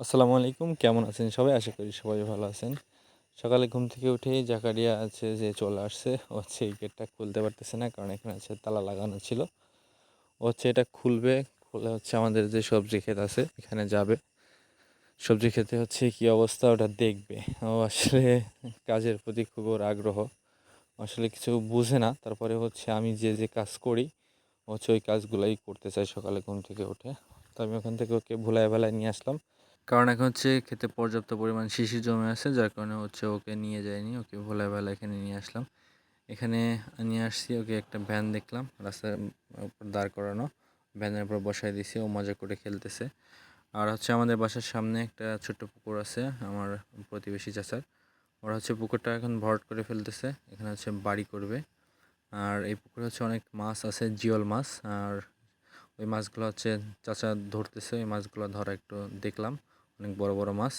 আসসালামু আলাইকুম, কেমন আছেন সবাই? আশা করি সবাই ভালো আছেন। সকালে ঘুম থেকে উঠেই জাকারিয়া আছে যে চলে আসছে, ও হচ্ছে এই গেটটা খুলতে পারতেছে না, কারণ এখানে হচ্ছে তালা লাগানো ছিল। ও হচ্ছে এটা খুলবে, খুলে হচ্ছে আমাদের যে সবজি ক্ষেত আছে, এখানে যাবে। সবজি খেতে হচ্ছে কি অবস্থা, ওটা দেখবে। ও আসলে কাজের প্রতি খুব ওর আগ্রহ। আসলে কিছু বুঝে না, তারপরে হচ্ছে আমি যে যে কাজ করি, ও হচ্ছে ওই কাজগুলোই করতে চাই সকালে ঘুম থেকে উঠে। তো আমি ওখান থেকে ওকে ভুলায় ভেলায় নিয়ে আসলাম। কারণ এখন হচ্ছে খেতে পর্যাপ্ত পরিমাণ শিশির জমে আছে, যার কারণে হচ্ছে ওকে নিয়ে যায়নি ওকে ভোলা বেলা এখানে নিয়ে আসলাম। এখানে নিয়ে আসছি, ওকে একটা ভ্যান দেখলাম, রাস্তার উপর দাঁড় করানো, ভ্যানের উপর বসাই দিয়েছি ও মজা করে খেলতেছে। আর হচ্ছে আমাদের বাসার সামনে একটা ছোট্ট পুকুর আছে, আমার প্রতিবেশী চাচার। ওরা হচ্ছে পুকুরটা এখন ভরাট করে ফেলতেছে, এখানে হচ্ছে বাড়ি করবে। আর এই পুকুরে হচ্ছে অনেক মাছ আছে, জিওল মাছ, আর ওই মাছগুলো হচ্ছে চাচা ধরতেছে, ওই মাছগুলো ধরা একটু দেখলাম। অনেক বড় বড় মাছ।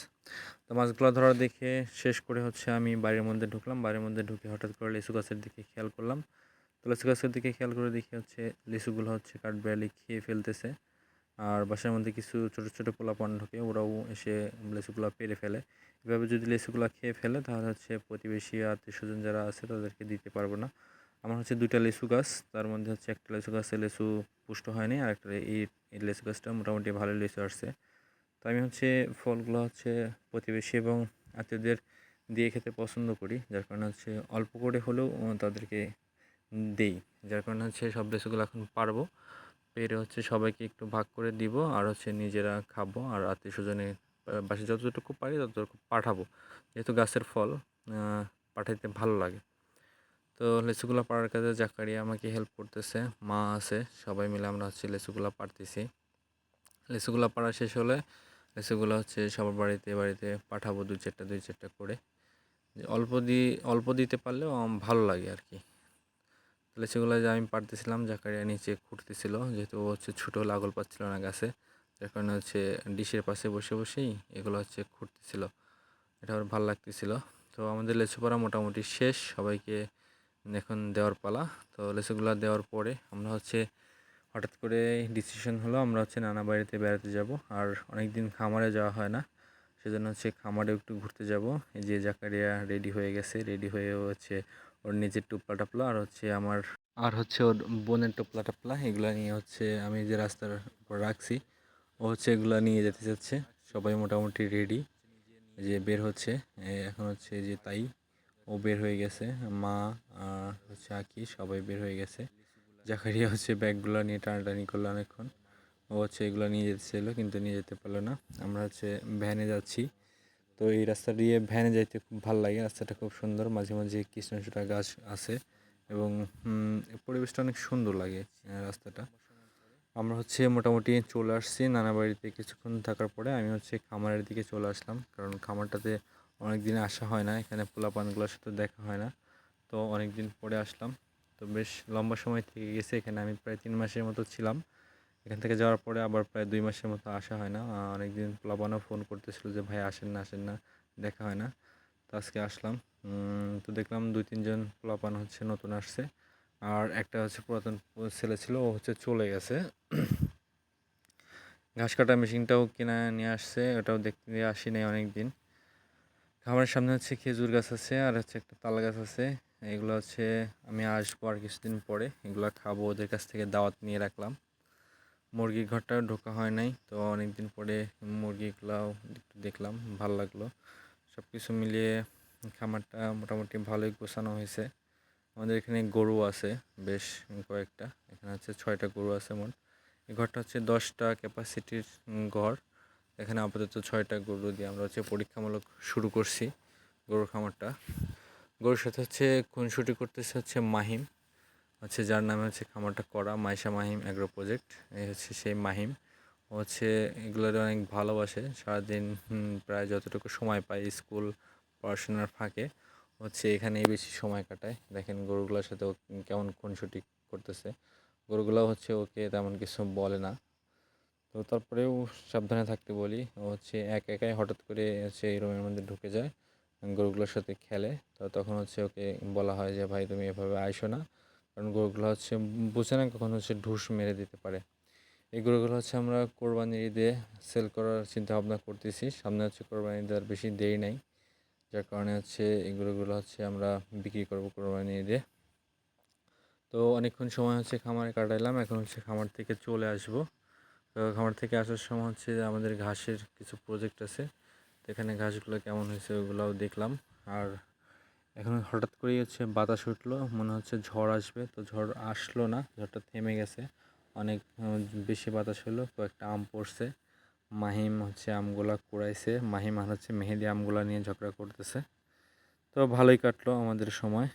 তো মাছগুলো ধরা দেখে শেষ করে হচ্ছে আমি বাড়ির মধ্যে ঢুকলাম। বাড়ির মধ্যে ঢুকে হঠাৎ করে লিচু গাছের দিকে খেয়াল করলাম। তো লিচু গাছের দিকে খেয়াল করে দেখি হচ্ছে লিচুগুলো হচ্ছে কাঠবেড়ালি খেয়ে ফেলতেছে। আর বাসার মধ্যে কিছু ছোটো ছোটো পোলাপান ঢুকে ওরাও এসে লিচুগুলো পেরে ফেলে। এভাবে যদি লিচুগুলো খেয়ে ফেলে তাহলে হচ্ছে প্রতিবেশী আত্মীয় স্বজন যারা আছে তাদেরকে দিতে পারব না। আমার হচ্ছে দুইটা লিচু গাছ, তার মধ্যে হচ্ছে একটা লিচু গাছে লিচু পুষ্ট হয়নি আর একটা এই লিচু গাছটা মোটামুটি ভালো লিচু আসছে। তো আমি হচ্ছে ফলগুলো হচ্ছে প্রতিবেশী এবং আত্মীয়দের দিয়ে খেতে পছন্দ করি। যার কারণে হচ্ছে অল্প করে হলেও তাদেরকে দেই। যার কারণে হচ্ছে সব লিচুগুলো এখন পারব। পেরে হচ্ছে সবাইকে একটু ভাগ করে দিব আর হচ্ছে নিজেরা খাব আর আত্মীয় স্বজনে বাসে যতটুকু পারি ততটুকু পাঠাবো। যেহেতু গাছের ফল পাঠাইতে ভালো লাগে। তো লিচুগুলো পাড়ার কাজে জাকারিয়া আমাকে হেল্প করতেছে, মা আছে, সবাই মিলে আমরা হচ্ছে লিচুগুলো পাড়তেছি। লিচুগুলো পাড়া শেষ হলে লিচুগুলো হচ্ছে সবার বাড়িতে বাড়িতে পাঠাবো দুই চারটা দুই চারটা করে। অল্প দি, অল্প দিতে পারলেও ভালো লাগে আর কি। লিচুগুলো যে আমি পাড়তেছিলাম জাকারিয়া নিচে খুঁড়তেছিল, যেহেতু ও হচ্ছে ছোটো, লাগল পাচ্ছিল না গাছে, যার কারণে হচ্ছে ডিশের পাশে বসে বসেই এগুলো হচ্ছে খুঁড়তেছিল। এটা ওর ভালো লাগতেছিল। তো আমাদের লিচু পাড়া মোটামুটি শেষ, সবাইকে এখন দেওয়ার পালা। তো লেসুগুলো দেওয়ার পরে আমরা হচ্ছে হঠাৎ করে ডিসিশন হলো আমরা হচ্ছে নানা বাড়িতে বেড়াতে যাব। আর অনেক দিন খামারে যাওয়া হয় না। সেজন্য হচ্ছে খামারে একটু ঘুরতে যাব। এই যে জাকারিয়া রেডি হয়ে গেছে। রেডি হয়ে হচ্ছে ওর নিজের টুপলা টাপলা আর হচ্ছে আমার আর হচ্ছে ওর বোনের টোপলা টাপলা এগুলো নিয়ে হচ্ছে আমি যে রাস্তার উপর রাখছি, ও হচ্ছে এগুলো নিয়ে যেতে চাচ্ছে। সবাই মোটামুটি রেডি যে বের হচ্ছে। এখন হচ্ছে যে তাই ও বের হয়ে গেছে। মা আর হচ্ছে আঁকি সবাই বের হয়ে গেছে। জাকারিয়া হচ্ছে ব্যাগগুলো নিয়ে টানাটানি করল অনেকক্ষণ। ও হচ্ছে এগুলো নিয়ে যেতে চাইলো, কিন্তু নিয়ে যেতে পারল না। আমরা হচ্ছে ভ্যানে যাচ্ছি। তো এই রাস্তা দিয়ে ভ্যানে যাইতে খুব ভালো লাগে। রাস্তাটা খুব সুন্দর। মাঝে মাঝে কৃষ্ণচূড়া গাছ আছে এবং পরিবেশটা অনেক সুন্দর লাগে রাস্তাটা। আমরা হচ্ছে মোটামুটি চলে আসছি নানা বাড়িতে কিছুক্ষণ থাকার পরে। আমি হচ্ছে খামারের দিকে চলে আসলাম, কারণ খামারটাতে অনেক দিন আসা হয় না। এখানে পোলাপানগুলোর সাথে দেখা হয় না। তো অনেক দিন পরে আসলাম। তো বেশ লম্বা সময় থেকে গেছে, এখানে আমি প্রায় তিন মাসের মতো ছিলাম। এখান থেকে যাওয়ার পরে আবার প্রায় দুই মাসের মতো আসা হয় না। অনেক দিন পোলাপানও ফোন করতেছিল যে, ভাই, আসেন না আসেন না, দেখা হয় না। তো আজকে আসলাম। তো দেখলাম দুই, তিনজন পোলাপান হচ্ছে, নতুন আসছে। আর একটা হচ্ছে পুরাতন ছেলে ছিল, ও হচ্ছে চলে গেছে। ঘাস কাটা মেশিনটাও কিনে নিয়ে আসছে, ওটাও দেখতে আসি নাই অনেক দিন খামারের সামনে হচ্ছে খেজুর গাছ আছে, আর হচ্ছে একটা তাল গাছ আছে। এগুলো হচ্ছে আমি আসব আর কিছুদিন পরে। এগুলো খাব, ওদের কাছ থেকে দাওয়াত নিয়ে রাখলাম। মুরগির ঘরটাও ঢোকা হয় নাই, তো অনেক দিন পরে মুরগিগুলাও একটু দেখলাম, ভালো লাগল। সব কিছু মিলিয়ে খামারটা মোটামুটি ভালোই গোছানো হয়েছে। আমাদের এখানে গরু আছে, বেশ কয়েকটা। এখানে হচ্ছে ছয়টা গরু আছে মোট। এই ঘরটা হচ্ছে দশটা ক্যাপাসিটির ঘর। এখানে আপাতত ছয়টা গরু দিয়ে আমরা হচ্ছে পরীক্ষামূলক শুরু করছি গরুর খামারটা। গরুর সাথে হচ্ছে খুনসুটি করতেছে হচ্ছে মাহিম। হচ্ছে যার নামে হচ্ছে খামারটা করা, মাইশা মাহিম অ্যাগ্রো প্রজেক্ট এই হচ্ছে সেই মাহিম। হচ্ছে এগুলোর অনেক ভালোবাসে। সারাদিন প্রায় যতটুকু সময় পায় স্কুল, পড়াশোনার ফাঁকে হচ্ছে এখানেই বেশি সময় কাটায়। দেখেন গরুগুলোর সাথে কেমন খুনসুটি করতেছে। গরুগুলো হচ্ছে ওকে তেমন কিছু বলে না। তো তারপরেও সাবধানে থাকতে বলি। ও হচ্ছে এক একাই হঠাৎ করে হচ্ছে এই রুমের মধ্যে ঢুকে যায়। গরুগুলোর সাথে খেলে, তো তখন হচ্ছে ওকে বলা হয় যে, ভাই, তুমি এভাবে আইসো না। কারণ গরুগুলো হচ্ছে, বুঝে না কখন হচ্ছে ঢুস মেরে দিতে পারে। এই গরুগুলো হচ্ছে আমরা কোরবানির ঈদে সেল করার চিন্তা ভাবনা করতেছি। সামনে হচ্ছে কোরবানি ঈদ আর বেশি দেরি নাই। যার কারণে হচ্ছে এই গরুগুলো হচ্ছে আমরা বিক্রি করব কোরবানি ঈদে। তো অনেকক্ষণ সময় হচ্ছে খামারে কাটাইলাম। এখন হচ্ছে খামার থেকে চলে আসব। খামার থেকে আসার সময় হচ্ছে আমাদের ঘাসের কিছু প্রজেক্ট আছে। তো এখানে ঘাসগুলো কেমন হয়েছে ওগুলাও দেখলাম। আর এখন হঠাৎ করেই হচ্ছে বাতাস উঠল, মনে হচ্ছে ঝড় আসবে। তো ঝড় আসলো না, ঝড়টা থেমে গেছে। অনেক বেশি বাতাস হলো, কয়েকটা আম পড়ছে। মাহিম হচ্ছে আমগুলা কুড়াইছে। মাহিম আর হচ্ছে মেহেদি আমগুলা নিয়ে ঝগড়া করতেছে। তো ভালোই কাটলো আমাদের সময়।